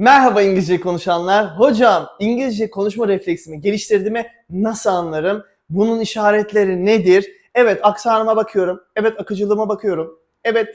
Merhaba İngilizce konuşanlar. Hocam İngilizce konuşma refleksimi geliştirdiğimi nasıl anlarım? Bunun işaretleri nedir? Evet aksanıma bakıyorum. Evet akıcılığıma bakıyorum. Evet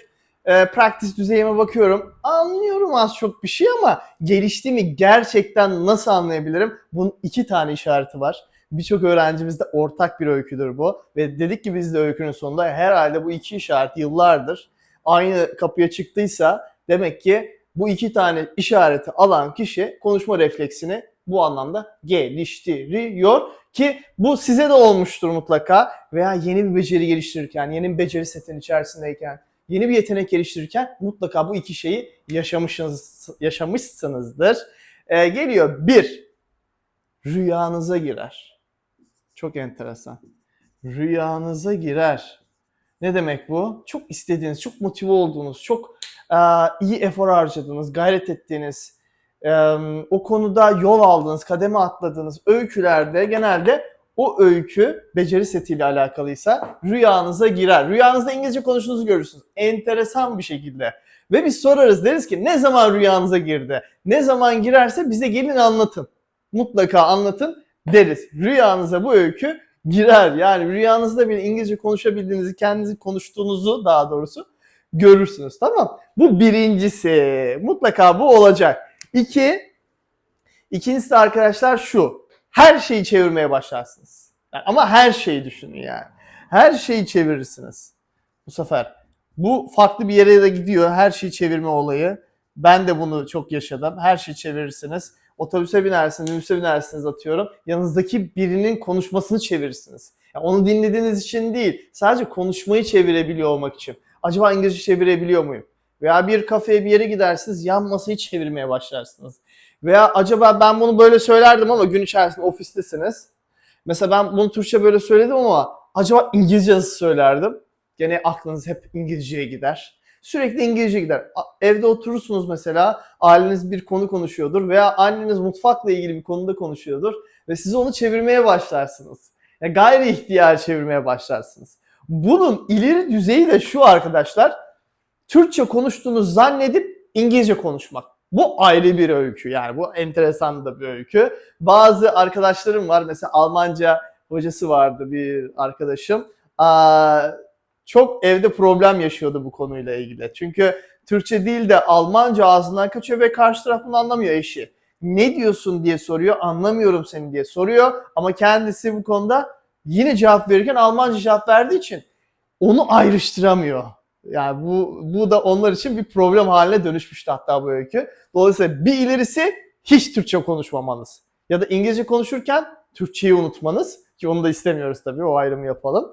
e, practice düzeyime bakıyorum. Anlıyorum az çok bir şey ama geliştiğimi gerçekten nasıl anlayabilirim? Bunun iki tane işareti var. Birçok öğrencimizde ortak bir öyküdür bu. Ve dedik ki biz de öykünün sonunda herhalde bu iki işaret yıllardır aynı kapıya çıktıysa demek ki bu iki tane işareti alan kişi konuşma refleksini bu anlamda geliştiriyor ki bu size de olmuştur mutlaka veya yeni bir beceri geliştirirken, yeni bir beceri setin içerisindeyken, yeni bir yetenek geliştirirken mutlaka bu iki şeyi yaşamışsınız, yaşamışsınızdır. Ee, geliyor bir, rüyanıza girer. Çok enteresan. Rüyanıza girer. Ne demek bu? Çok istediğiniz, çok motive olduğunuz, çok iyi efor harcadığınız, gayret ettiğiniz, o konuda yol aldığınız, kademe atladığınız öykülerde genelde o öykü beceri setiyle alakalıysa rüyanıza girer. Rüyanızda İngilizce konuştuğunuzu görürsünüz. Enteresan bir şekilde. Ve biz sorarız deriz ki ne zaman rüyanıza girdi? Ne zaman girerse bize gelin anlatın. Mutlaka anlatın deriz. Rüyanıza bu öykü girer. Yani rüyanızda bir İngilizce konuşabildiğinizi, kendinizi konuştuğunuzu daha doğrusu görürsünüz. Tamam. Bu birincisi. Mutlaka bu olacak. İki, ikincisi de arkadaşlar şu. Her şeyi çevirmeye başlarsınız. Yani ama her şeyi düşünün yani. Her şeyi çevirirsiniz. Bu sefer. Bu farklı bir yere de gidiyor. Her şeyi çevirme olayı. Ben de bunu çok yaşadım. Her şeyi çevirirsiniz. Otobüse binersiniz, minibüse binersiniz atıyorum. Yanınızdaki birinin konuşmasını çevirirsiniz. Yani onu dinlediğiniz için değil. Sadece konuşmayı çevirebiliyor olmak için. Acaba İngilizce çevirebiliyor muyum? Veya bir kafeye bir yere gidersiniz yan masayı çevirmeye başlarsınız. Veya acaba ben bunu böyle söylerdim ama gün içerisinde ofistesiniz. Mesela ben bunu Türkçe böyle söyledim ama acaba İngilizce nasıl söylerdim? Gene aklınız hep İngilizceye gider. Sürekli İngilizce gider. Evde oturursunuz mesela, aileniz bir konu konuşuyordur veya anneniz mutfakla ilgili bir konuda konuşuyordur ve siz onu çevirmeye başlarsınız. Ya gayri ihtiyar çevirmeye başlarsınız. Bunun ileri düzeyi de şu arkadaşlar. Türkçe konuştuğunu zannedip İngilizce konuşmak. Bu ayrı bir öykü yani bu enteresan da bir öykü. Bazı arkadaşlarım var mesela Almanca hocası vardı bir arkadaşım. Aa, çok evde problem yaşıyordu bu konuyla ilgili. Çünkü Türkçe değil de Almanca ağzından kaçıyor ve karşı taraf bunu anlamıyor eşi. Ne diyorsun diye soruyor, anlamıyorum seni diye soruyor ama kendisi bu konuda yine cevap verirken Almanca cevap verdiği için onu ayrıştıramıyor. Yani bu, bu da onlar için bir problem haline dönüşmüştü hatta bu öykü. Dolayısıyla bir ilerisi hiç Türkçe konuşmamanız. Ya da İngilizce konuşurken Türkçeyi unutmanız. Ki onu da istemiyoruz tabii o ayrımı yapalım.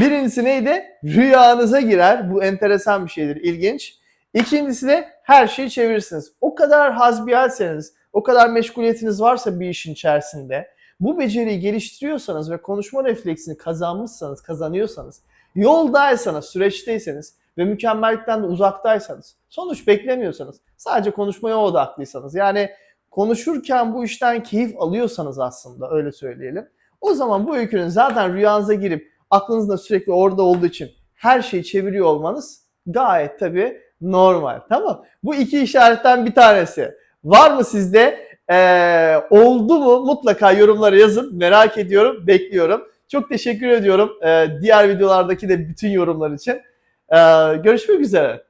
Birincisi neydi? Rüyanıza girer. Bu enteresan bir şeydir, ilginç. İkincisi de her şeyi çevirirsiniz. O kadar hazbiyelseniz, o kadar meşguliyetiniz varsa bir işin içerisinde, bu beceriyi geliştiriyorsanız ve konuşma refleksini kazanmışsanız, kazanıyorsanız, yoldaysanız, süreçteyseniz ve mükemmellikten de uzaktaysanız, sonuç beklemiyorsanız, sadece konuşmaya odaklıysanız, yani konuşurken bu işten keyif alıyorsanız aslında öyle söyleyelim. O zaman bu öykünün zaten rüyanıza girip aklınızda sürekli orada olduğu için her şeyi çeviriyor olmanız gayet tabii normal. Tamam. Bu iki işaretten bir tanesi. Var mı sizde? Ee, oldu mu? Mutlaka yorumlara yazın. Merak ediyorum. Bekliyorum. Çok teşekkür ediyorum. Ee, diğer videolardaki de bütün yorumlar için. Ee, görüşmek üzere.